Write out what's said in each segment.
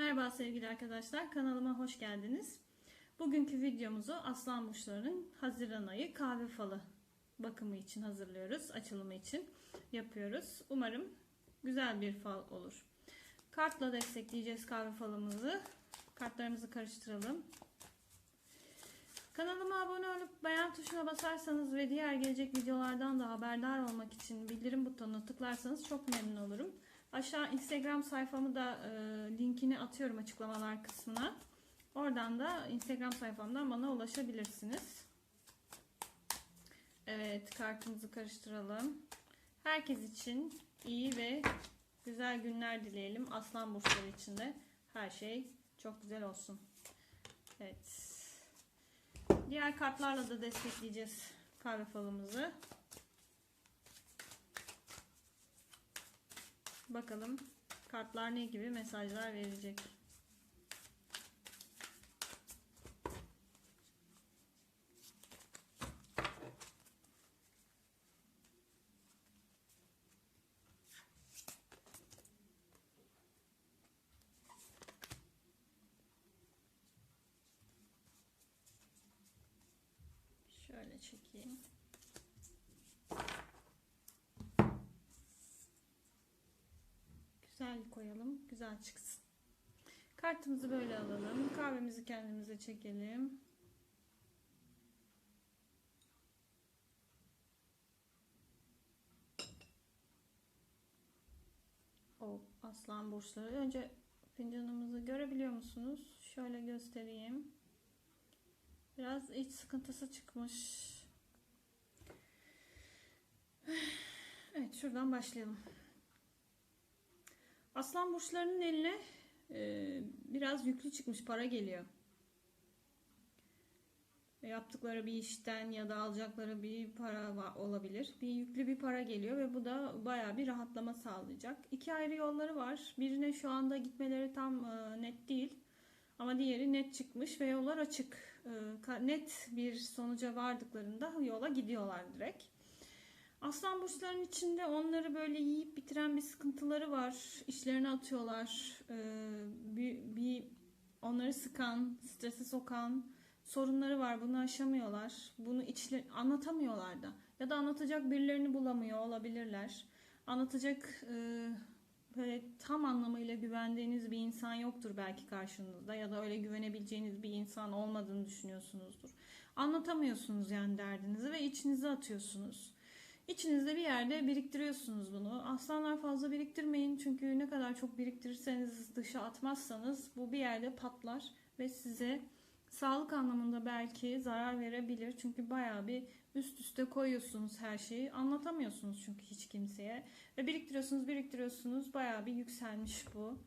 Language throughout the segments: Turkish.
Merhaba sevgili arkadaşlar, kanalıma hoş geldiniz. Bugünkü videomuzu aslan burçlarının Haziran ayı kahve falı bakımı için hazırlıyoruz, açılımı için yapıyoruz. Umarım güzel bir fal olur. Kartla destekleyeceğiz kahve falımızı. Kartlarımızı karıştıralım. Kanalıma abone olup beğen tuşuna basarsanız ve diğer gelecek videolardan da haberdar olmak için bildirim butonuna tıklarsanız çok memnun olurum. Aşağı Instagram sayfamı da e, linkini atıyorum açıklamalar kısmına. Oradan da Instagram sayfamdan bana ulaşabilirsiniz. Evet kartımızı karıştıralım. Herkes için iyi ve güzel günler dileyelim. Aslan burçları için de her şey çok güzel olsun. Evet. Diğer kartlarla da destekleyeceğiz kahve falımızı. Bakalım kartlar ne gibi mesajlar verecek. Şöyle çekeyim. Güzel koyalım. Güzel çıksın. Kartımızı böyle alalım. Kahvemizi kendimize çekelim. O aslan burçları. Önce fincanımızı görebiliyor musunuz? Şöyle göstereyim. Biraz iç sıkıntısı çıkmış. Evet şuradan başlayalım. Aslan burçlarının eline e, biraz yüklü çıkmış para geliyor. Yaptıkları bir işten ya da alacakları bir para olabilir. Bir yüklü bir para geliyor ve bu da baya bir rahatlama sağlayacak. İki ayrı yolları var. Birine şu anda gitmeleri tam e, net değil. Ama diğeri net çıkmış ve yollar açık. E, net bir sonuca vardıklarında yola gidiyorlar direkt. Aslan burçlarının içinde onları böyle yiyip bitiren bir sıkıntıları var. İşlerine atıyorlar. Ee, bir, bir onları sıkan, strese sokan sorunları var. Bunu aşamıyorlar. Bunu içle anlatamıyorlar da. Ya da anlatacak birilerini bulamıyor olabilirler. Anlatacak e, böyle tam anlamıyla güvendiğiniz bir insan yoktur belki karşınızda ya da öyle güvenebileceğiniz bir insan olmadığını düşünüyorsunuzdur. Anlatamıyorsunuz yani derdinizi ve içinize atıyorsunuz. İçinizde bir yerde biriktiriyorsunuz bunu. Aslanlar fazla biriktirmeyin çünkü ne kadar çok biriktirirseniz dışa atmazsanız bu bir yerde patlar ve size sağlık anlamında belki zarar verebilir. Çünkü bayağı bir üst üste koyuyorsunuz her şeyi. Anlatamıyorsunuz çünkü hiç kimseye. Ve biriktiriyorsunuz, biriktiriyorsunuz. Bayağı bir yükselmiş bu.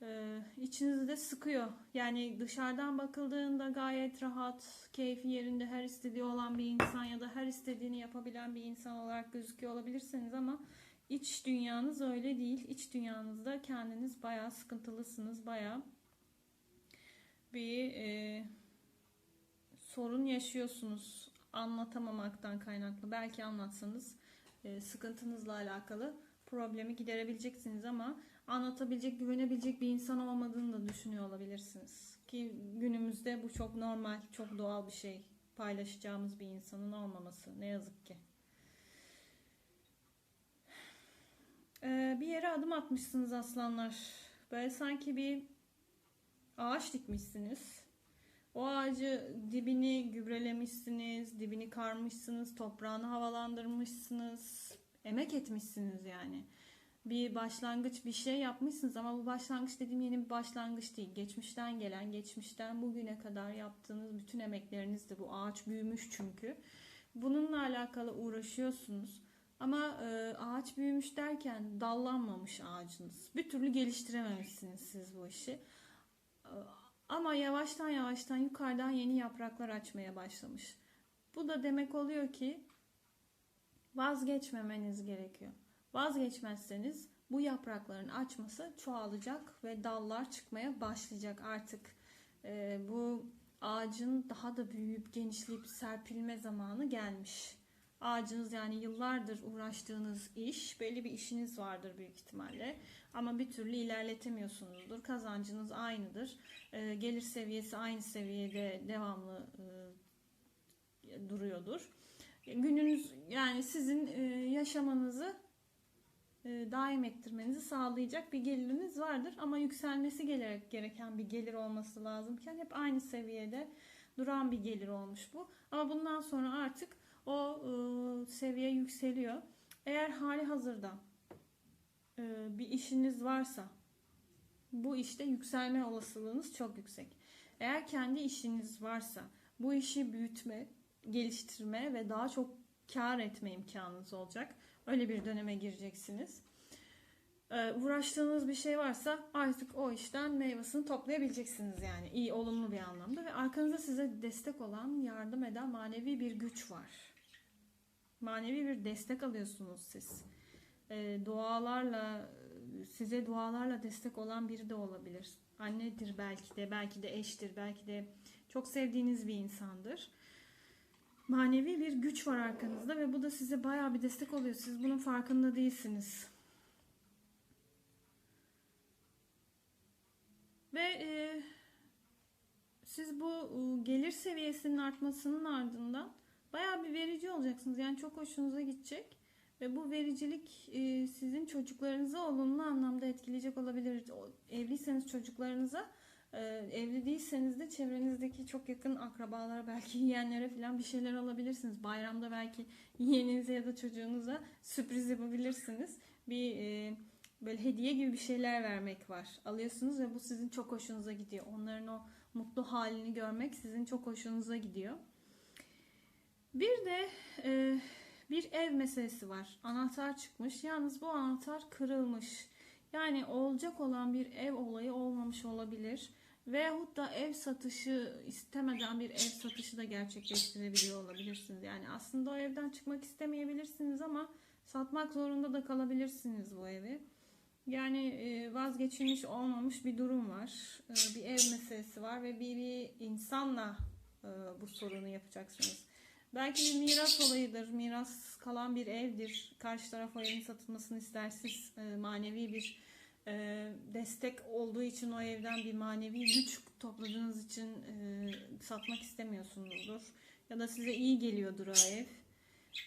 De sıkıyor. Yani dışarıdan bakıldığında gayet rahat, keyfi yerinde, her istediği olan bir insan ya da her istediğini yapabilen bir insan olarak gözüküyor olabilirsiniz ama iç dünyanız öyle değil. İç dünyanızda kendiniz bayağı sıkıntılısınız, bayağı bir e, sorun yaşıyorsunuz anlatamamaktan kaynaklı. Belki anlatsanız e, sıkıntınızla alakalı problemi giderebileceksiniz ama anlatabilecek, güvenebilecek bir insan olmadığını da düşünüyor olabilirsiniz. Ki günümüzde bu çok normal, çok doğal bir şey. Paylaşacağımız bir insanın olmaması ne yazık ki. Ee, bir yere adım atmışsınız aslanlar. Böyle sanki bir ağaç dikmişsiniz. O ağacı dibini gübrelemişsiniz, dibini karmışsınız, toprağını havalandırmışsınız, emek etmişsiniz yani. Bir başlangıç bir şey yapmışsınız ama bu başlangıç dediğim yeni bir başlangıç değil. Geçmişten gelen, geçmişten bugüne kadar yaptığınız bütün emeklerinizdi. Bu ağaç büyümüş çünkü. Bununla alakalı uğraşıyorsunuz. Ama e, ağaç büyümüş derken dallanmamış ağacınız. Bir türlü geliştirememişsiniz siz bu işi. E, ama yavaştan yavaştan yukarıdan yeni yapraklar açmaya başlamış. Bu da demek oluyor ki vazgeçmemeniz gerekiyor. Vazgeçmezseniz bu yaprakların açması çoğalacak ve dallar çıkmaya başlayacak artık. E, bu ağacın daha da büyüyüp genişleyip serpilme zamanı gelmiş. ağacınız yani yıllardır uğraştığınız iş, belli bir işiniz vardır büyük ihtimalle. Ama bir türlü ilerletemiyorsunuzdur. Kazancınız aynıdır. Ee, gelir seviyesi aynı seviyede devamlı e, duruyordur. Gününüz yani sizin e, yaşamanızı e, daim ettirmenizi sağlayacak bir geliriniz vardır ama yükselmesi gerek, gereken bir gelir olması lazımken hep aynı seviyede duran bir gelir olmuş bu. Ama bundan sonra artık o e, seviye yükseliyor. Eğer hali hazırda e, bir işiniz varsa bu işte yükselme olasılığınız çok yüksek. Eğer kendi işiniz varsa bu işi büyütme, geliştirme ve daha çok kar etme imkanınız olacak. Öyle bir döneme gireceksiniz. Ee, uğraştığınız bir şey varsa artık o işten meyvesini toplayabileceksiniz yani iyi olumlu bir anlamda ve arkanızda size destek olan yardım eden manevi bir güç var. Manevi bir destek alıyorsunuz siz. Ee, dualarla size dualarla destek olan biri de olabilir. Annedir belki de, belki de eştir, belki de çok sevdiğiniz bir insandır manevi bir güç var arkanızda ve bu da size bayağı bir destek oluyor. Siz bunun farkında değilsiniz. Ve e, siz bu e, gelir seviyesinin artmasının ardından bayağı bir verici olacaksınız. Yani çok hoşunuza gidecek. Ve bu vericilik e, sizin çocuklarınızı olumlu anlamda etkileyecek olabilir. Evliyseniz çocuklarınıza evli değilseniz de çevrenizdeki çok yakın akrabalara belki yeğenlere falan bir şeyler alabilirsiniz. Bayramda belki yeğeninize ya da çocuğunuza sürpriz yapabilirsiniz. Bir e, böyle hediye gibi bir şeyler vermek var. Alıyorsunuz ve bu sizin çok hoşunuza gidiyor. Onların o mutlu halini görmek sizin çok hoşunuza gidiyor. Bir de e, bir ev meselesi var. Anahtar çıkmış. Yalnız bu anahtar kırılmış. Yani olacak olan bir ev olayı olmamış olabilir. Veyahut da ev satışı istemeden bir ev satışı da gerçekleştirebiliyor olabilirsiniz. Yani aslında o evden çıkmak istemeyebilirsiniz ama satmak zorunda da kalabilirsiniz bu evi. Yani e, vazgeçilmiş olmamış bir durum var. E, bir ev meselesi var ve bir, bir insanla e, bu sorunu yapacaksınız. Belki bir miras olayıdır. Miras kalan bir evdir. Karşı taraf o evin satılmasını ister. Siz manevi bir e, destek olduğu için o evden bir manevi güç topladığınız için e, satmak istemiyorsunuzdur. Ya da size iyi geliyordur o ev.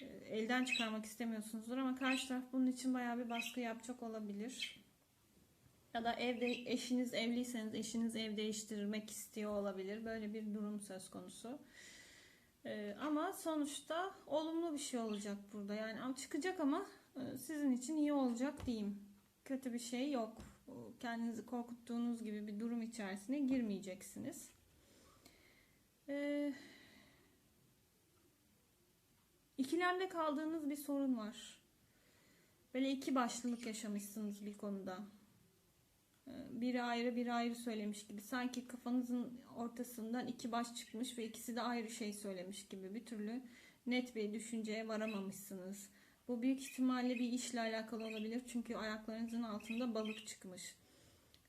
E, elden çıkarmak istemiyorsunuzdur ama karşı taraf bunun için bayağı bir baskı yapacak olabilir. Ya da evde eşiniz evliyseniz eşiniz ev değiştirmek istiyor olabilir. Böyle bir durum söz konusu. Ee, ama sonuçta olumlu bir şey olacak burada. Yani çıkacak ama e, sizin için iyi olacak diyeyim kötü bir şey yok. Kendinizi korkuttuğunuz gibi bir durum içerisine girmeyeceksiniz. Ee, ikilemde kaldığınız bir sorun var. Böyle iki başlılık yaşamışsınız bir konuda. Ee, biri ayrı biri ayrı söylemiş gibi. Sanki kafanızın ortasından iki baş çıkmış ve ikisi de ayrı şey söylemiş gibi. Bir türlü net bir düşünceye varamamışsınız. Bu büyük ihtimalle bir işle alakalı olabilir. Çünkü ayaklarınızın altında balık çıkmış.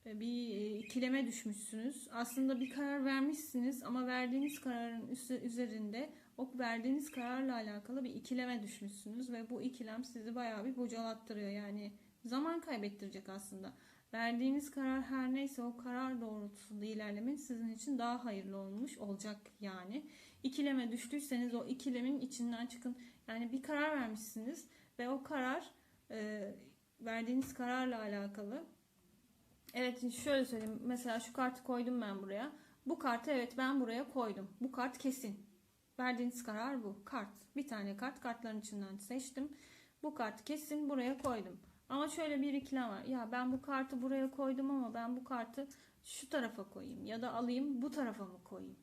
Bir e, ikileme düşmüşsünüz. Aslında bir karar vermişsiniz ama verdiğiniz kararın üzerinde o verdiğiniz kararla alakalı bir ikileme düşmüşsünüz ve bu ikilem sizi bayağı bir bocalattırıyor. Yani zaman kaybettirecek aslında. Verdiğiniz karar her neyse o karar doğrultusunda ilerlemeniz sizin için daha hayırlı olmuş olacak yani. İkileme düştüyseniz o ikilemin içinden çıkın. Yani bir karar vermişsiniz ve o karar e, verdiğiniz kararla alakalı. Evet şöyle söyleyeyim. Mesela şu kartı koydum ben buraya. Bu kartı evet ben buraya koydum. Bu kart kesin. Verdiğiniz karar bu. Kart. Bir tane kart. Kartların içinden seçtim. Bu kartı kesin buraya koydum. Ama şöyle bir ikilem var. Ya ben bu kartı buraya koydum ama ben bu kartı şu tarafa koyayım. Ya da alayım bu tarafa mı koyayım?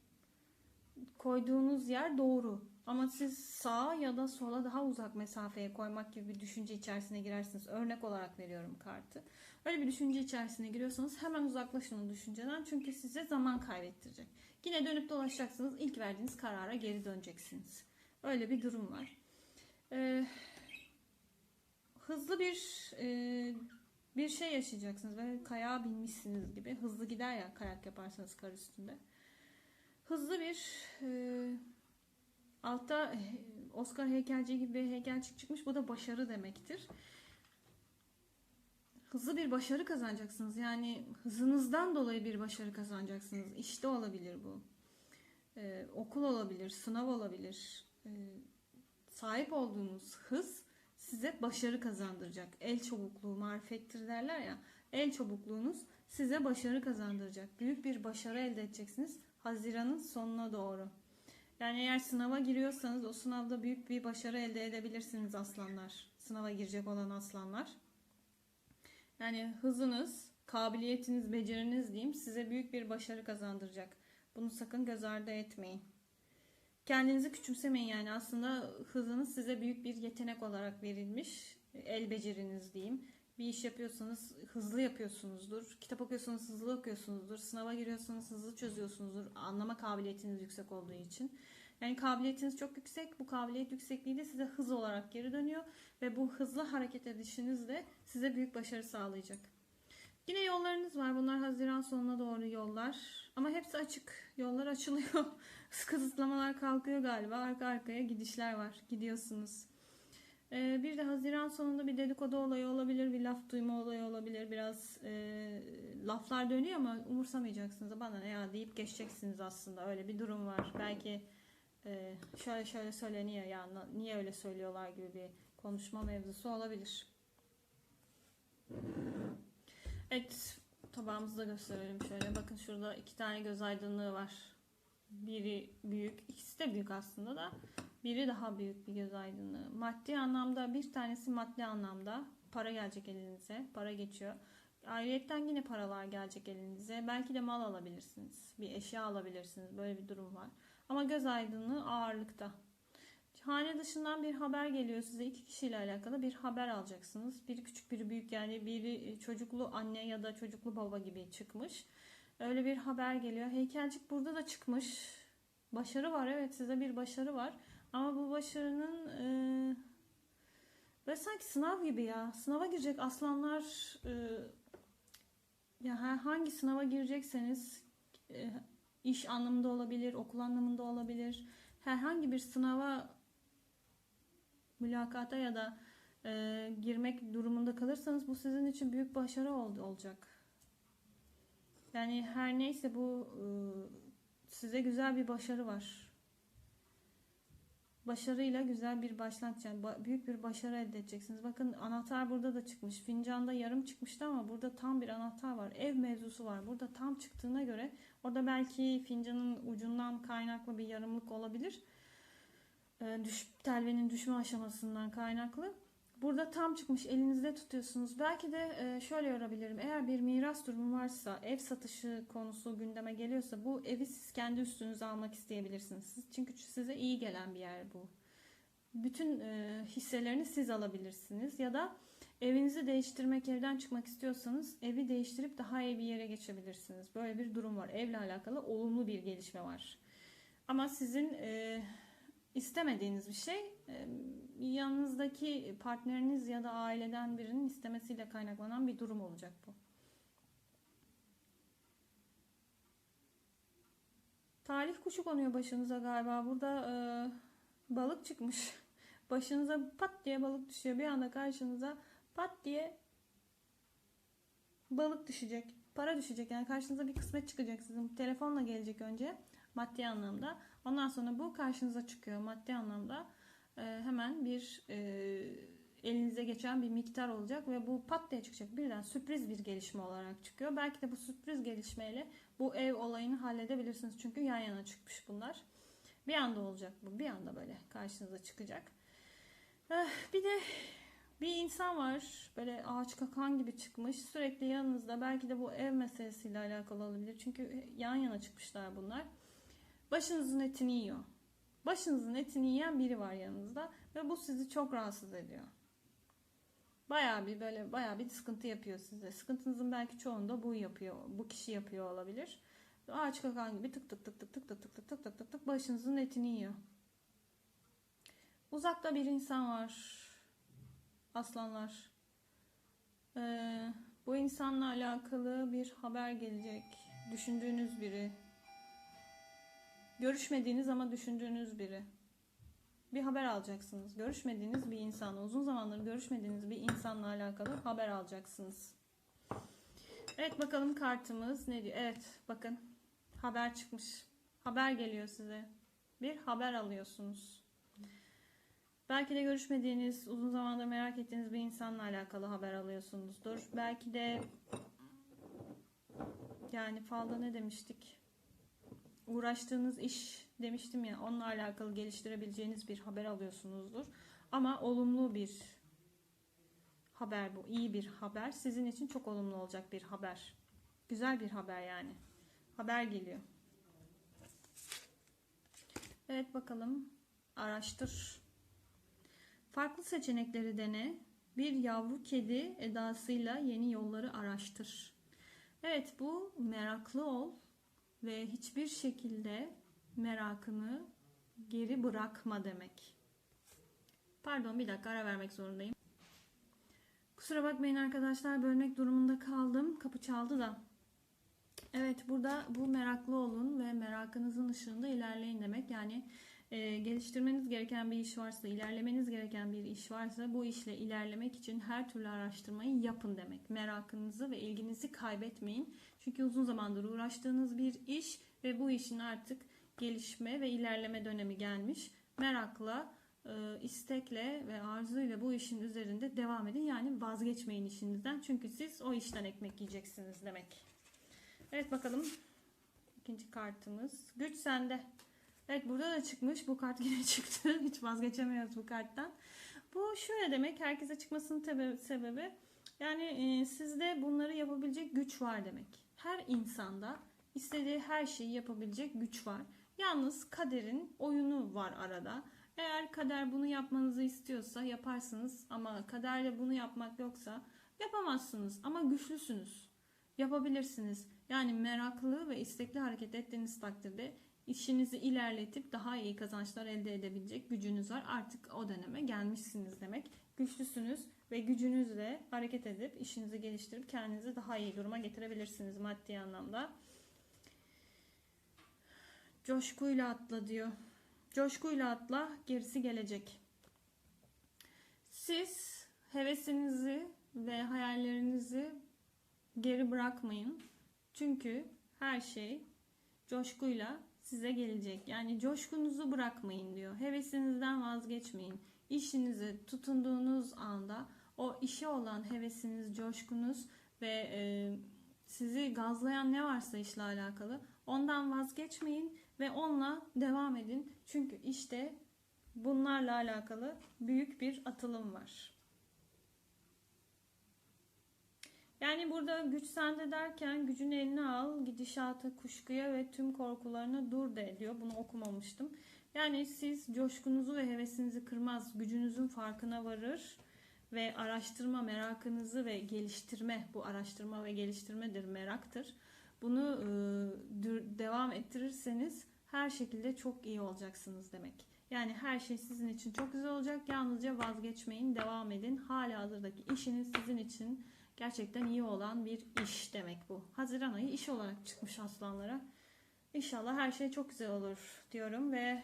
Koyduğunuz yer doğru. Ama siz sağa ya da sola daha uzak mesafeye koymak gibi bir düşünce içerisine girersiniz. Örnek olarak veriyorum kartı. Öyle bir düşünce içerisine giriyorsanız hemen uzaklaşın o düşünceden. Çünkü size zaman kaybettirecek. Yine dönüp dolaşacaksınız. İlk verdiğiniz karara geri döneceksiniz. Öyle bir durum var. Ee, hızlı bir e, bir şey yaşayacaksınız. Böyle kayağa binmişsiniz gibi. Hızlı gider ya kayak yaparsanız kar üstünde. Hızlı bir e, Altta e, Oscar heykelci gibi bir heykelcik çıkmış. Bu da başarı demektir. Hızlı bir başarı kazanacaksınız. Yani hızınızdan dolayı bir başarı kazanacaksınız. İşte olabilir bu. Ee, okul olabilir, sınav olabilir. Ee, sahip olduğunuz hız size başarı kazandıracak. El çabukluğu marifettir derler ya. El çabukluğunuz size başarı kazandıracak. Büyük bir başarı elde edeceksiniz Haziran'ın sonuna doğru. Yani eğer sınava giriyorsanız o sınavda büyük bir başarı elde edebilirsiniz aslanlar. Sınava girecek olan aslanlar. Yani hızınız, kabiliyetiniz, beceriniz diyeyim size büyük bir başarı kazandıracak. Bunu sakın göz ardı etmeyin. Kendinizi küçümsemeyin yani aslında hızınız size büyük bir yetenek olarak verilmiş. El beceriniz diyeyim. Bir iş yapıyorsanız hızlı yapıyorsunuzdur. Kitap okuyorsanız hızlı okuyorsunuzdur. Sınava giriyorsanız hızlı çözüyorsunuzdur. Anlama kabiliyetiniz yüksek olduğu için. Yani kabiliyetiniz çok yüksek. Bu kabiliyet yüksekliği de size hız olarak geri dönüyor. Ve bu hızlı hareket edişiniz de size büyük başarı sağlayacak. Yine yollarınız var. Bunlar Haziran sonuna doğru yollar. Ama hepsi açık. Yollar açılıyor. Kısıtlamalar kalkıyor galiba. Arka arkaya gidişler var. Gidiyorsunuz. Ee, bir de Haziran sonunda bir dedikodu olayı olabilir. Bir laf duyma olayı olabilir. Biraz e, laflar dönüyor ama umursamayacaksınız. Bana ne ya deyip geçeceksiniz aslında. Öyle bir durum var. Belki e, şöyle şöyle söyleniyor ya niye öyle söylüyorlar gibi bir konuşma mevzusu olabilir. Evet tabağımızı da gösterelim şöyle. Bakın şurada iki tane göz aydınlığı var. Biri büyük. ikisi de büyük aslında da. Biri daha büyük bir göz aydınlığı. Maddi anlamda bir tanesi maddi anlamda. Para gelecek elinize. Para geçiyor. Ayrıyetten yine paralar gelecek elinize. Belki de mal alabilirsiniz. Bir eşya alabilirsiniz. Böyle bir durum var. Ama göz aydınlığı ağırlıkta. Hane dışından bir haber geliyor size. iki kişiyle alakalı bir haber alacaksınız. Biri küçük biri büyük yani biri çocuklu anne ya da çocuklu baba gibi çıkmış. Öyle bir haber geliyor. Heykelcik burada da çıkmış. Başarı var evet size bir başarı var. Ama bu başarının e, ve sanki sınav gibi ya. Sınava girecek aslanlar e, ya hangi sınava girecekseniz e, iş anlamında olabilir, okul anlamında olabilir. Herhangi bir sınava mülakata ya da e, girmek durumunda kalırsanız bu sizin için büyük başarı ol, olacak. Yani her neyse bu e, size güzel bir başarı var. Başarıyla güzel bir başlangıç yani büyük bir başarı elde edeceksiniz. Bakın anahtar burada da çıkmış. Fincanda yarım çıkmıştı ama burada tam bir anahtar var. Ev mevzusu var. Burada tam çıktığına göre orada belki fincanın ucundan kaynaklı bir yarımlık olabilir. E, düş, telvenin düşme aşamasından kaynaklı. Burada tam çıkmış elinizde tutuyorsunuz. Belki de e, şöyle yorabilirim. Eğer bir miras durumu varsa, ev satışı konusu gündeme geliyorsa bu evi siz kendi üstünüze almak isteyebilirsiniz. Çünkü size iyi gelen bir yer bu. Bütün e, hisselerini siz alabilirsiniz. Ya da evinizi değiştirmek, evden çıkmak istiyorsanız evi değiştirip daha iyi bir yere geçebilirsiniz. Böyle bir durum var. Evle alakalı olumlu bir gelişme var. Ama sizin... E, istemediğiniz bir şey yanınızdaki partneriniz ya da aileden birinin istemesiyle kaynaklanan bir durum olacak bu. Talih kuşu konuyor başınıza galiba. Burada e, balık çıkmış. Başınıza pat diye balık düşüyor. Bir anda karşınıza pat diye balık düşecek. Para düşecek. Yani karşınıza bir kısmet çıkacak sizin. Telefonla gelecek önce maddi anlamda. Ondan sonra bu karşınıza çıkıyor maddi anlamda. E, hemen bir e, elinize geçen bir miktar olacak ve bu pat diye çıkacak. Birden sürpriz bir gelişme olarak çıkıyor. Belki de bu sürpriz gelişmeyle bu ev olayını halledebilirsiniz. Çünkü yan yana çıkmış bunlar. Bir anda olacak bu. Bir anda böyle karşınıza çıkacak. Eh, bir de bir insan var böyle ağaç kakan gibi çıkmış sürekli yanınızda belki de bu ev meselesiyle alakalı olabilir çünkü yan yana çıkmışlar bunlar Başınızın etini yiyor. Başınızın etini yiyen biri var yanınızda ve bu sizi çok rahatsız ediyor. Bayağı bir böyle bayağı bir sıkıntı yapıyor size. Sıkıntınızın belki çoğunda bu yapıyor. Bu kişi yapıyor olabilir. Ağaç kakan gibi tık tık tık tık tık tık tık tık tık tık tık tık başınızın etini yiyor. Uzakta bir insan var. Aslanlar. Ee, bu insanla alakalı bir haber gelecek. Düşündüğünüz biri. Görüşmediğiniz ama düşündüğünüz biri. bir haber alacaksınız. Görüşmediğiniz bir insanla, uzun zamandır görüşmediğiniz bir insanla alakalı haber alacaksınız. Evet bakalım kartımız ne diyor? Evet bakın haber çıkmış. Haber geliyor size. Bir haber alıyorsunuz. Belki de görüşmediğiniz, uzun zamandır merak ettiğiniz bir insanla alakalı haber alıyorsunuzdur. Belki de yani falda ne demiştik? Uğraştığınız iş demiştim ya onunla alakalı geliştirebileceğiniz bir haber alıyorsunuzdur. Ama olumlu bir haber bu. iyi bir haber. Sizin için çok olumlu olacak bir haber. Güzel bir haber yani. Haber geliyor. Evet bakalım. Araştır. Farklı seçenekleri dene. Bir yavru kedi edasıyla yeni yolları araştır. Evet bu meraklı ol ve hiçbir şekilde merakını geri bırakma demek. Pardon bir dakika ara vermek zorundayım. Kusura bakmayın arkadaşlar bölmek durumunda kaldım. Kapı çaldı da. Evet burada bu meraklı olun ve merakınızın ışığında ilerleyin demek. Yani e, geliştirmeniz gereken bir iş varsa, ilerlemeniz gereken bir iş varsa bu işle ilerlemek için her türlü araştırmayı yapın demek. Merakınızı ve ilginizi kaybetmeyin. Çünkü uzun zamandır uğraştığınız bir iş ve bu işin artık gelişme ve ilerleme dönemi gelmiş. Merakla, e, istekle ve arzuyla bu işin üzerinde devam edin. Yani vazgeçmeyin işinizden. Çünkü siz o işten ekmek yiyeceksiniz demek. Evet bakalım. İkinci kartımız. Güç sende. Evet burada da çıkmış. Bu kart yine çıktı. Hiç vazgeçemiyoruz bu karttan. Bu şöyle demek. Herkese çıkmasının sebebi yani e, sizde bunları yapabilecek güç var demek. Her insanda istediği her şeyi yapabilecek güç var. Yalnız kaderin oyunu var arada. Eğer kader bunu yapmanızı istiyorsa yaparsınız ama kaderle bunu yapmak yoksa yapamazsınız ama güçlüsünüz. Yapabilirsiniz. Yani meraklı ve istekli hareket ettiğiniz takdirde işinizi ilerletip daha iyi kazançlar elde edebilecek gücünüz var. Artık o döneme gelmişsiniz demek. Güçlüsünüz ve gücünüzle hareket edip işinizi geliştirip kendinizi daha iyi duruma getirebilirsiniz maddi anlamda. Coşkuyla atla diyor. Coşkuyla atla, gerisi gelecek. Siz hevesinizi ve hayallerinizi geri bırakmayın. Çünkü her şey coşkuyla size gelecek. Yani coşkunuzu bırakmayın diyor. Hevesinizden vazgeçmeyin. İşinize tutunduğunuz anda o işe olan hevesiniz, coşkunuz ve e, sizi gazlayan ne varsa işle alakalı ondan vazgeçmeyin ve onunla devam edin. Çünkü işte bunlarla alakalı büyük bir atılım var. Yani burada güç sende derken gücünü eline al, gidişata, kuşkuya ve tüm korkularına dur de diyor. Bunu okumamıştım. Yani siz coşkunuzu ve hevesinizi kırmaz, gücünüzün farkına varır ve araştırma merakınızı ve geliştirme, bu araştırma ve geliştirmedir, meraktır. Bunu e, devam ettirirseniz her şekilde çok iyi olacaksınız demek. Yani her şey sizin için çok güzel olacak. Yalnızca vazgeçmeyin, devam edin. Hala hazırdaki işiniz sizin için gerçekten iyi olan bir iş demek bu. Haziran ayı iş olarak çıkmış aslanlara. İnşallah her şey çok güzel olur diyorum ve